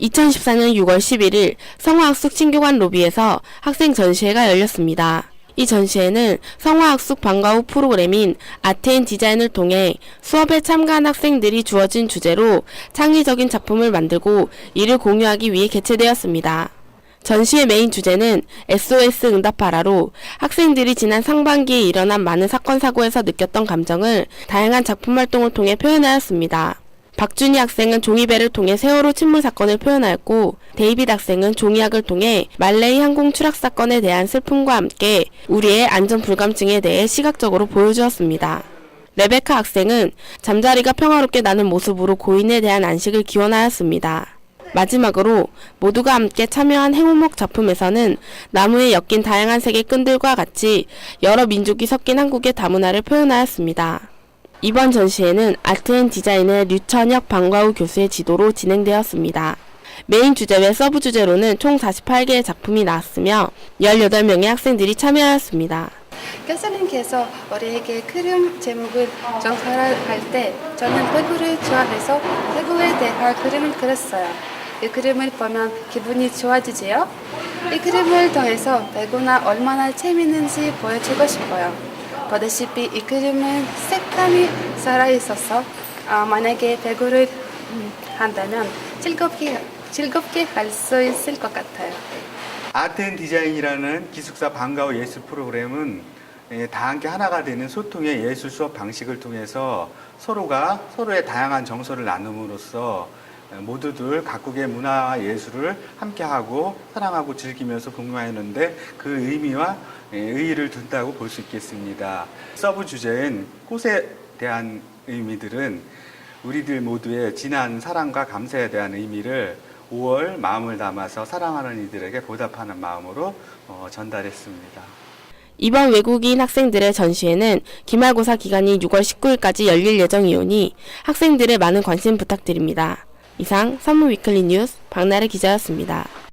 2014년 6월 11일 성화학숙 신교관 로비에서 학생 전시회가 열렸습니다. 이 전시회는 성화학숙 방과 후 프로그램인 아트앤 디자인을 통해 수업에 참가한 학생들이 주어진 주제로 창의적인 작품을 만들고 이를 공유하기 위해 개최되었습니다. 전시의 메인 주제는 SOS 응답하라로 학생들이 지난 상반기에 일어난 많은 사건 사고에서 느꼈던 감정을 다양한 작품 활동을 통해 표현하였습니다. 박준희 학생은 종이배를 통해 세월호 침몰 사건을 표현하였고 데이빗 학생은 종이학을 통해 말레이 항공 추락 사건에 대한 슬픔과 함께 우리의 안전 불감증에 대해 시각적으로 보여주었습니다. 레베카 학생은 잠자리가 평화롭게 나는 모습으로 고인에 대한 안식을 기원하였습니다. 마지막으로 모두가 함께 참여한 행운목 작품에서는 나무에 엮인 다양한 색의 끈들과 같이 여러 민족이 섞인 한국의 다문화를 표현하였습니다. 이번 전시회는 아트앤 디자인의 류천혁 방과후 교수의 지도로 진행되었습니다. 메인 주제 외 서브 주제로는 총 48개의 작품이 나왔으며 18명의 학생들이 참여하였습니다. 교수님께서 우리에게 그림 제목을 정설할 때 저는 배구를 좋아해서 배구에 대한 그림을 그렸어요. 이 그림을 보면 기분이 좋아지지요? 이 그림을 통해서 배구가 얼마나 재밌는지 보여주고 싶어요. 보다시피 이 그림은 색감이 살아있어서 어, 만약에 배구를 음, 한다면 즐겁게, 즐겁게 할 수 있을 것 같아요. 아트앤 디자인이라는 기숙사 방과후 예술 프로그램은 예, 다 함께 하나가 되는 소통의 예술 수업 방식을 통해서 서로가 서로의 다양한 정서를 나눔으로써 예, 모두들 각국의 문화와 예술을 함께하고 사랑하고 즐기면서 공유하는데 그 의미와 예, 의의를 둔다고 볼 수 있겠습니다. 서브 주제인 꽃에 대한 의미들은 우리들 모두의 진한 사랑과 감사에 대한 의미를 5월 마음을 담아서 사랑하는 이들에게 보답하는 마음으로 어, 전달했습니다. 이번 외국인 학생들의 전시회는 기말고사 기간이 6월 19일까지 열릴 예정이오니 학생들의 많은 관심 부탁드립니다. 이상 산무 위클리 뉴스 박나래 기자였습니다.